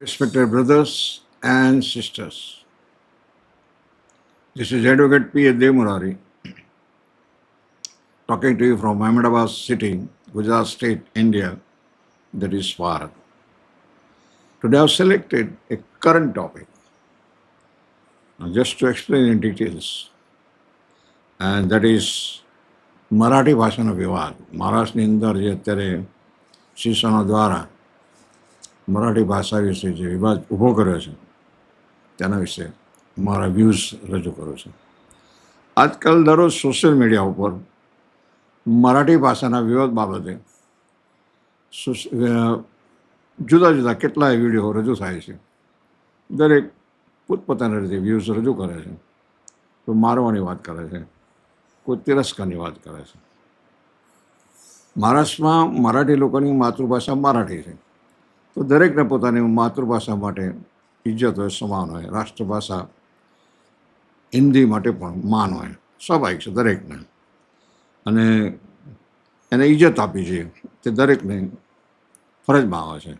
Respected brothers and sisters, this is Advocate P. A. Demurari talking to you from Ahmedabad city, Gujarat state, India, that is Bharat. Today I've selected a current topic uh, just to explain in details, and that is Marathi ભાષાનો વિવાદ મહારાષ્ટ્રની અંદર જે અત્યારે શિક્ષણો દ્વારા મરાઠી ભાષા વિશે જે વિવાદ ઊભો કર્યો છે, તેના વિશે મારા વ્યૂઝ રજૂ કરું છું. આજકાલ દરરોજ સોશિયલ મીડિયા ઉપર મરાઠી ભાષાના વિવાદ બાબતે જુદા જુદા કેટલાય વીડિયો રજૂ થાય છે. દરેક પોતપોતાની રીતે વ્યૂઝ રજૂ કરે છે. કોઈ મારવાની વાત કરે છે, કોઈ તિરસ્કારની વાત કરે છે. મહારાષ્ટ્રમાં મરાઠી લોકોની માતૃભાષા મરાઠી છે. તો દરેકને પોતાની માતૃભાષા માટે ઇજ્જત હોય, સમાન હોય. રાષ્ટ્રભાષા હિન્દી માટે પણ માન હોય. સ્વાભાવિક છે દરેકને. અને એને ઇજ્જત આપી છે તે દરેકને ફરજમાં આવે છે.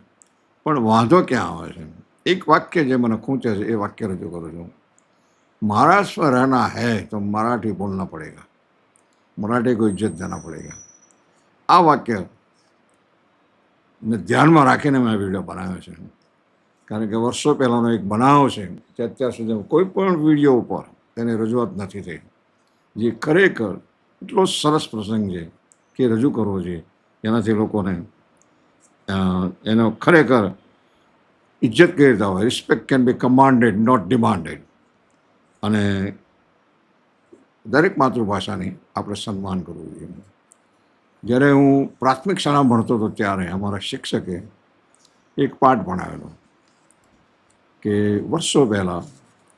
પણ વાંધો ક્યાં આવે છે? એક વાક્ય જે મને ખૂંચે છે, એ વાક્ય રજૂ કરું છું. મહારાષ્ટ્ર રહેના હૈ તો મરાઠી બોલના પડેગા. મરાઠી કોઈ ઇજ્જત દેના પડેગા. આ વાક્ય ને ધ્યાનમાં રાખીને મેં આ વીડિયો બનાવ્યો છે. કારણ કે વર્ષો પહેલાંનો એક બનાવ છે કે અત્યાર સુધી કોઈ પણ વીડિયો ઉપર તેની રજૂઆત નથી થઈ. જે ખરેખર એટલો સરસ પ્રસંગ છે કે રજૂ કરવો જોઈએ એનાથી લોકોને એનો ખરેખર ઇજ્જત કેવી રીતે હોય respect can be commanded not demanded અને દરેક માતૃભાષાની આપણે સન્માન કરવું જોઈએ. જ્યારે હું પ્રાથમિક શાળા ભણતો હતો ત્યારે અમારા શિક્ષકે એક પાઠ ભણાવેલો કે વર્ષો પહેલાં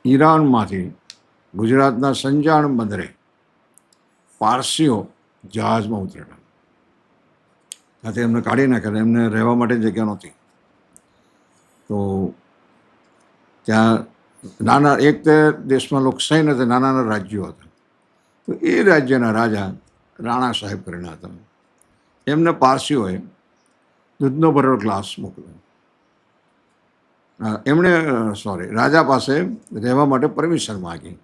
ઈરાનમાંથી ગુજરાતના સંજાણ બંદરે પારસીઓ જહાજમાં ઉતરેલા. ત્યાંથી એમને કાઢી નાખ્યા એમને રહેવા માટે જગ્યા નહોતી. તો ત્યાં નાના, એક તે દેશમાં લોકશાહી નથી નાના નાના રાજ્યો હતા. તો એ રાજ્યના રાજા રાણા સાહેબ કરીને હતા. એમને પારસીઓએ દૂધનો ભરેલો ગ્લાસ મોકલ્યો એમણે સોરી રાજા પાસે રહેવા માટે પરમિશન માગી.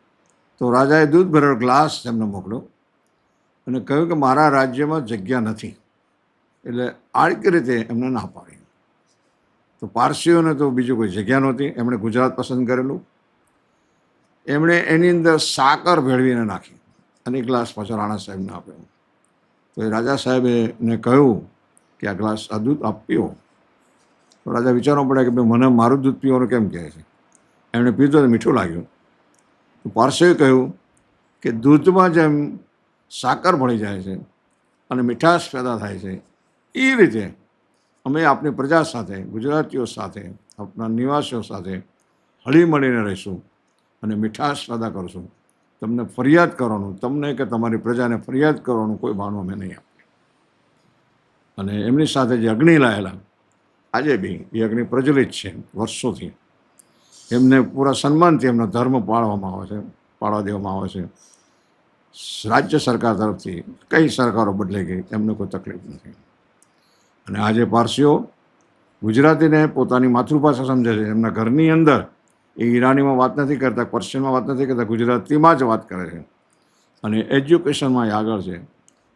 તો રાજાએ દૂધ ભરેલો ગ્લાસ એમને મોકલ્યો અને કહ્યું કે મારા રાજ્યમાં જગ્યા નથી. એટલે આળકી રીતે એમને ના પાડી. તો પારસીઓને તો બીજું કોઈ જગ્યા નહોતી, એમણે ગુજરાત પસંદ કરેલું. એમણે એની અંદર સાકર ભેળવીને નાખી અને ગ્લાસ પાછો રાણા સાહેબને આપ્યો. તો એ રાજા સાહેબે ને કહ્યું કે આ ગ્લાસ આ દૂધ આપ પીવો તો રાજા વિચારવા પડે કે ભાઈ મને મારું દૂધ પીવાનું કેમ કહે છે? એમણે પીધું મીઠું લાગ્યું. તો પારસીએ કહ્યું કે દૂધમાં જેમ સાકર ભળી જાય છે અને મીઠાશ પેદા થાય છે એ રીતે અમે આપણી પ્રજા સાથે, ગુજરાતીઓ સાથે આપણા નિવાસીઓ સાથે હળી મળીને રહીશું અને મીઠાશ પેદા કરશું. તમને ફરિયાદ કરવાનું, તમને કે તમારી પ્રજાને ફરિયાદ કરવાનું કોઈ બહાનું અમે નહીં આપીએ. અને એમની સાથે જે અગ્નિ લાયેલા, આજે બી એ અગ્નિ પ્રજ્વલિત છે વર્ષોથી. એમને પૂરા સન્માનથી એમનો ધર્મ પાળવામાં આવે છે, પાળવા દેવામાં આવે છે. રાજ્ય સરકાર તરફથી કઈ સરકારો બદલાઈ ગઈ, એમને કોઈ તકલીફ નથી. અને આજે પારસીઓ ગુજરાતીને પોતાની માતૃભાષા સમજે છે. એમના ઘરની અંદર એ ઈરાનીમાં વાત નથી કરતા, પર્શિયનમાં વાત નથી કરતા, ગુજરાતીમાં જ વાત કરે છે. અને એજ્યુકેશનમાં એ આગળ છે.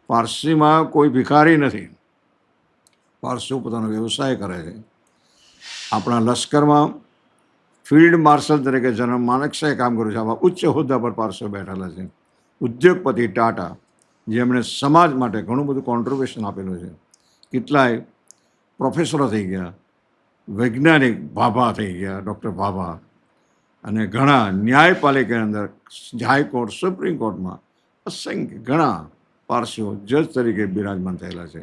પારસીમાં કોઈ ભિખારી નથી. પારસીઓ પોતાનો વ્યવસાય કરે છે. આપણા લશ્કરમાં ફિલ્ડ માર્શલ તરીકે જનરલ માનકશાએ કામ કર્યું છે. આવા ઉચ્ચ હોદ્દા પર પારસીઓ બેઠેલા છે. ઉદ્યોગપતિ ટાટા, જેમણે સમાજ માટે ઘણું બધું કોન્ટ્રીબ્યુશન આપેલું છે. કેટલાય પ્રોફેસરો થઈ ગયા, વૈજ્ઞાનિક ભાભા થઈ ગયા ડૉક્ટર ભાભા અને ઘણા ન્યાયપાલિકાની અંદર હાઈકોર્ટ, સુપ્રીમ કોર્ટમાં અસંખ્ય ઘણા પારસીઓ જજ તરીકે બિરાજમાન થયેલા છે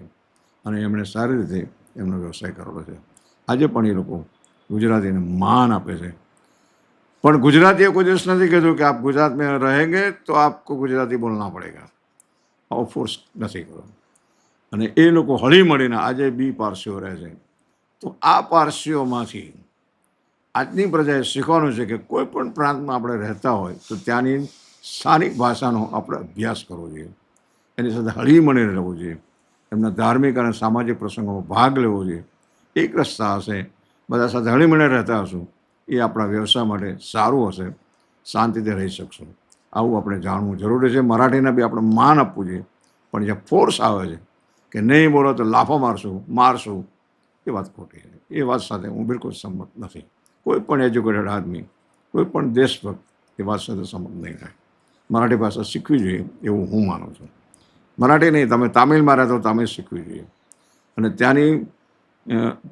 અને એમણે સારી રીતે એમનો વ્યવસાય કરેલો છે. આજે પણ એ લોકો ગુજરાતીને માન આપે છે. પણ ગુજરાતીએ કોઈ દિવસ નથી કીધું કે આપ ગુજરાતમાં રહેંગે તો આપકો ગુજરાતી બોલના પડેગા. આવો ફોર્સ નથી કરો અને એ લોકો હળી મળીને આજે બી પારસીઓ રહે છે. તો આ પારસીઓમાંથી આજની પ્રજાએ શીખવાનું છે કે કોઈ પણ પ્રાંતમાં આપણે રહેતા હોય તો ત્યાંની સ્થાનિક ભાષાનો આપણે અભ્યાસ કરવો જોઈએ. એની સાથે હળી મળીને રહેવું જોઈએ. એમના ધાર્મિક અને સામાજિક પ્રસંગોમાં ભાગ લેવો જોઈએ. એક રસ્તા હશે. બધા સાથે હળીમળીને રહેતા હશું. એ આપણા વ્યવસાય માટે સારું હશે. શાંતિથી રહી શકશું. આવું આપણે જાણવું જરૂરી છે. મરાઠીને બી આપણે માન આપવું જોઈએ. પણ જે ફોર્સ આવે છે કે નહીં બોલો તો લાફો મારશું મારશું. એ વાત ખોટી છે. એ વાત સાથે હું બિલકુલ સંમત નથી. કોઈ પણ એજ્યુકેટેડ આદમી, કોઈ પણ દેશભક્ત એ વાત સાથે સંમત નહીં થાય. મરાઠી ભાષા શીખવી જોઈએ એવું હું માનું છું. મરાઠી નહીં, તમે તામિલમાં રહેતો તામિલ શીખવી જોઈએ. અને ત્યાંની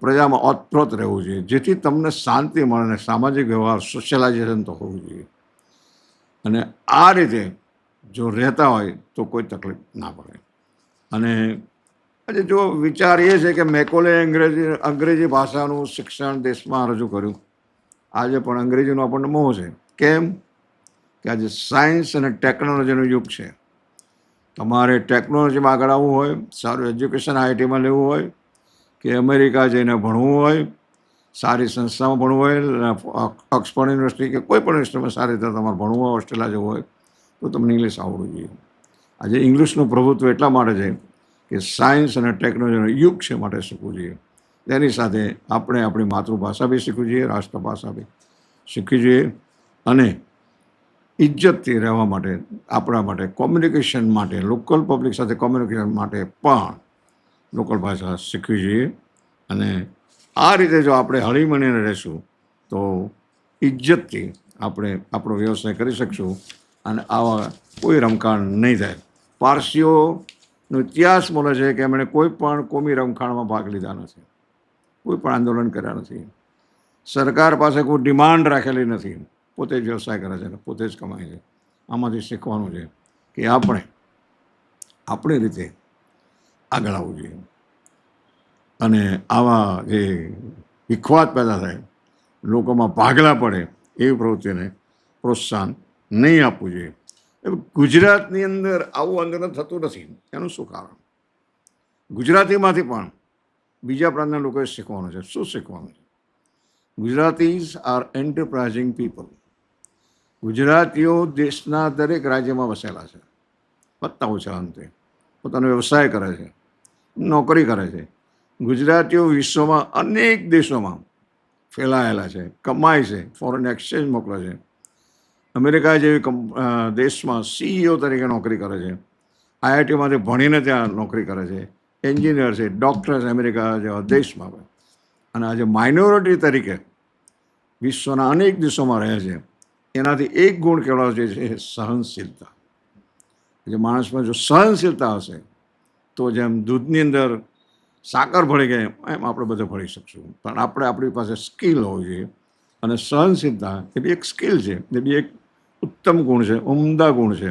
પ્રજામાં ઓતપ્રોત રહેવું જોઈએ. જેથી તમને શાંતિ મળે અને સામાજિક વ્યવહાર સોશિયલાઇઝેશન તો હોવું જોઈએ. અને આ રીતે જો રહેતા હોય તો કોઈ તકલીફ ના પડે. અને આજે જો વિચાર એ છે કે મેકોલે અંગ્રેજી અંગ્રેજી ભાષાનું શિક્ષણ દેશમાં રજૂ કર્યું. આજે પણ અંગ્રેજીનો આપણને મોહ છે. કેમ? કે આજે સાયન્સ અને ટેકનોલોજીનો યુગ છે. તમારે ટેકનોલોજીમાં આગળ આવવું હોય, સારું એજ્યુકેશન આઈઆઈટીમાં લેવું હોય, કે અમેરિકા જઈને ભણવું હોય, સારી સંસ્થામાં ભણવું હોય ઓક્સફર્ડ યુનિવર્સિટી કે કોઈ પણ યુનિવર્સિટીમાં સારી રીતે તમારે ભણવું હોય, ઓસ્ટ્રેલિયા જવું હોય, તો તમને ઇંગ્લિશ આવડવું જોઈએ. આજે ઇંગ્લિશનું પ્રભુત્વ એટલા માટે છે કે સાયન્સ અને ટેકનોલોજીનો યુગ છે માટે શીખવું જોઈએ. તેની સાથે આપણે આપણી માતૃભાષા બી શીખવી જોઈએ, રાષ્ટ્રભાષા બી શીખવી જોઈએ અને ઇજ્જતથી રહેવા માટે, આપણા માટે કોમ્યુનિકેશન માટે લોકલ પબ્લિક સાથે કોમ્યુનિકેશન માટે પણ લોકલ ભાષા શીખવી જોઈએ. અને આ રીતે જો આપણે હળીમળીને રહેશું, તો ઇજ્જતથી આપણે આપણો વ્યવસાય કરી શકશું અને આવા કોઈ રમખાણ નહીં થાય. પારસીઓનો ઇતિહાસ બોલે છે કે એમણે કોઈ પણ કોમી રમખાણમાં ભાગ લીધા નથી. કોઈ પણ આંદોલન કર્યા નથી. સરકાર પાસે કોઈ ડિમાન્ડ રાખેલી નથી. પોતે જ વ્યવસાય કરે છે અને પોતે જ કમાય છે. આમાંથી શીખવાનું છે કે આપણે, આપણી રીતે આગળ આવવું જોઈએ. અને આવા જે વિખવાદ પેદા થાય, લોકોમાં ભાગલા પડે એવી પ્રવૃત્તિને પ્રોત્સાહન નહીં આપવું જોઈએ. ગુજરાતની અંદર આવું આંદોલન થતું નથી. એનું શું કારણ? ગુજરાતીમાંથી પણ બીજા પ્રાંતના લોકોએ શીખવાનું છે. શું શીખવાનું છે? Gujaratis are enterprising people. ગુજરાતીઓ દેશના દરેક રાજ્યમાં વસેલા છે. વધતા ઓછા અંતે પોતાનો વ્યવસાય કરે છે. નોકરી કરે છે. ગુજરાતીઓ વિશ્વમાં અનેક દેશોમાં ફેલાયેલા છે. કમાય છે. ફોરેન એક્સચેન્જ મોકલે છે. અમેરિકા જેવી કંપ- દેશમાં સીઈઓ તરીકે નોકરી કરે છે. આઈઆઈટીમાંથી ભણીને ત્યાં નોકરી કરે છે. એન્જિનિયર છે ડૉક્ટર્સ અમેરિકા જેવા દેશમાં અને આજે માઇનોરિટી તરીકે વિશ્વના અનેક દેશોમાં રહે છે, એનાથી એક ગુણ કહેવાનો જે છે સહનશીલતા. જે માણસમાં જો સહનશીલતા હશે, તો જેમ દૂધની અંદર સાકર ભળી ગઈ, એમ આપણે બધે ભળી શકશું. પણ આપણે આપણી પાસે સ્કિલ હોવી જોઈએ. અને સહનશીલતા એ બી એક સ્કિલ છે, એ બી એક ઉત્તમ ગુણ છે, ઉમદા ગુણ છે.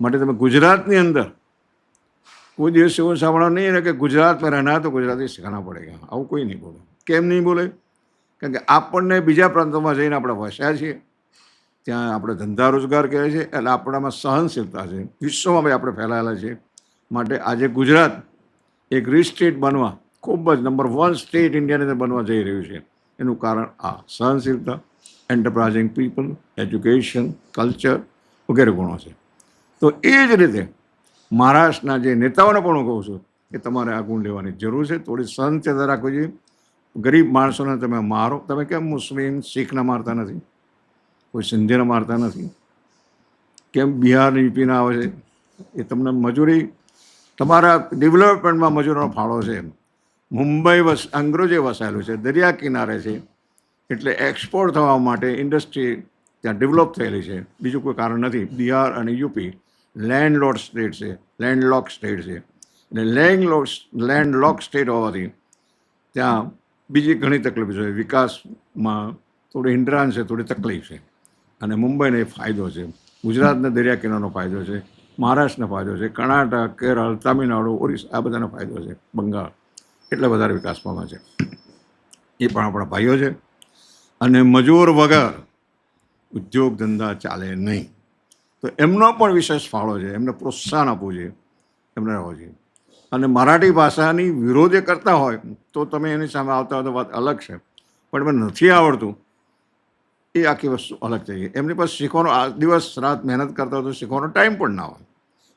માટે તમે ગુજરાતની અંદર કોઈ દિવસ એવું સાંભળવા નહીં ને કે ગુજરાતમાં રહેના તો ગુજરાતી શીખના પડેગા આવું કોઈ નહીં બોલે. કેમ નહીં બોલે? કારણ કે આપણને બીજા પ્રાંતોમાં જઈને આપણે વસ્યા છીએ. ત્યાં આપણે ધંધા રોજગાર કરે છે, એટલે આપણામાં સહનશીલતા છે. વિશ્વમાં ભાઈ આપણે ફેલાયેલા છે માટે આજે ગુજરાત એક રિચ સ્ટેટ બનવા, ખૂબ જ નંબર વન સ્ટેટ ઇન્ડિયાની અંદર બનવા જઈ રહ્યું છે. એનું કારણ આ, સહનશીલતા એન્ટરપ્રાઇઝિંગ પીપલ એજ્યુકેશન કલ્ચર વગેરે ગુણો છે. તો એ જ રીતે મહારાષ્ટ્રના જે નેતાઓને પણ હું કહું છું કે તમારે આ ગુણ લેવાની જરૂર છે. થોડી સહનશીલતા રાખવી જોઈએ ગરીબ માણસોને તમે મારો. તમે કેમ મુસ્લિમ, શીખને મારતા નથી? કોઈ સિંધીને મારતા નથી? કેમ બિહાર યુપીના આવે છે? એ તમને મજૂરી, તમારા ડેવલપમેન્ટમાં મજૂરોનો ફાળો છે મુંબઈ વસ અંગ્રેજે વસાયેલું છે, દરિયા કિનારે છે. એટલે એક્સપોર્ટ થવા માટે ઇન્ડસ્ટ્રી ત્યાં ડેવલપ થયેલી છે. બીજું કોઈ કારણ નથી. બિહાર અને યુપી લેન્ડ લોડ સ્ટેટ છે લેન્ડલોક સ્ટેટ છે. એટલે land landlock landlock state હોવાથી ત્યાં બીજી ઘણી તકલીફ છે. વિકાસમાં થોડી હિન્ડ્રાન્સ છે, થોડી તકલીફ છે. અને મુંબઈને ફાયદો છે. ગુજરાતને દરિયા કિનારાનો ફાયદો છે, મહારાષ્ટ્રનો ફાયદો છે, કર્ણાટક, કેરળ, તામિલનાડુ, ઓરિસ્સા, આ બધાનો ફાયદો છે, બંગાળ, એટલે વધારે વિકાસ પામે છે. એ પણ આપણા ભાઈઓ છે. અને મજૂર વગર ઉદ્યોગ ધંધા ચાલે નહીં. તો એમનો પણ વિશેષ ફાળો છે, એમને પ્રોત્સાહન આપવું જોઈએ, એમને રહેવો જોઈએ. અને મરાઠી ભાષાની વિરોધ એ કરતા હોય, તો તમે એની સામે આવતા હોય તો વાત અલગ છે. પણ મને નથી આવડતું, એ આખી વસ્તુ અલગ થઈ ગઈ. એમની પાસે શીખવાનો આ દિવસ રાત મહેનત કરતા હોય તો શીખવાનો ટાઈમ પણ ના હોય.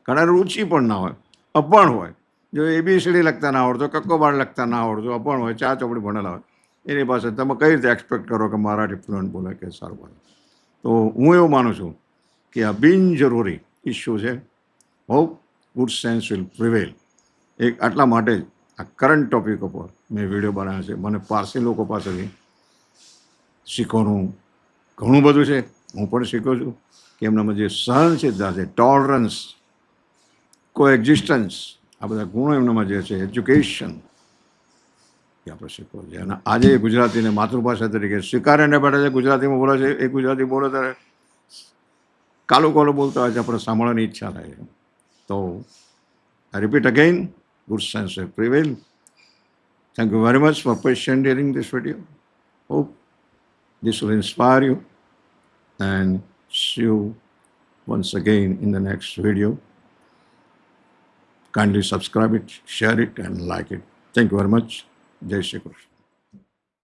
ઘણા રુચિ પણ ના હોય, અપણ હોય. જો એબીસીડી લખતા ના આવડતો કક્કોબાળ લખતા ના આવડતો, અપણ હોય, ચા ચોપડી ભણેલા હોય, એની પાસે તમે કઈ રીતે એક્સપેક્ટ કરો કે મરાઠી ફ્લુઅન્ટ બોલે કે સારું બોલે? તો હું એવું માનું છું કે આ બિનજરૂરી ઇસ્યુ છે. Hope good sense will prevail. એક આટલા માટે જ આ કરંટ ટોપિક ઉપર મેં વીડિયો બનાવ્યો છે. મને પારસી લોકો પાસેથી શીખવાનું ઘણું બધું છે. હું પણ શીખું છું કે એમનામાં જે સહનશીલતા છે ટોલરન્સ કો એક્ઝિસ્ટન્સ આ બધા ગુણો એમનામાં જે છે એજ્યુકેશન એ આપણે શીખવું છે. અને આજે ગુજરાતીને માતૃભાષા તરીકે સ્વીકારે ને બેઠા છે. ગુજરાતીમાં બોલે છે, એ ગુજરાતી બોલે ત્યારે કાલો કાલો બોલતા હોય છે આપણે સાંભળવાની ઈચ્છા થાય તો I repeat again good sense prevail thank you very much for patient hearing this video hope this will inspire you and see you once again in the next video. Kindly subscribe it, share it, and like it. Thank you very much. Jai Shri Krishna.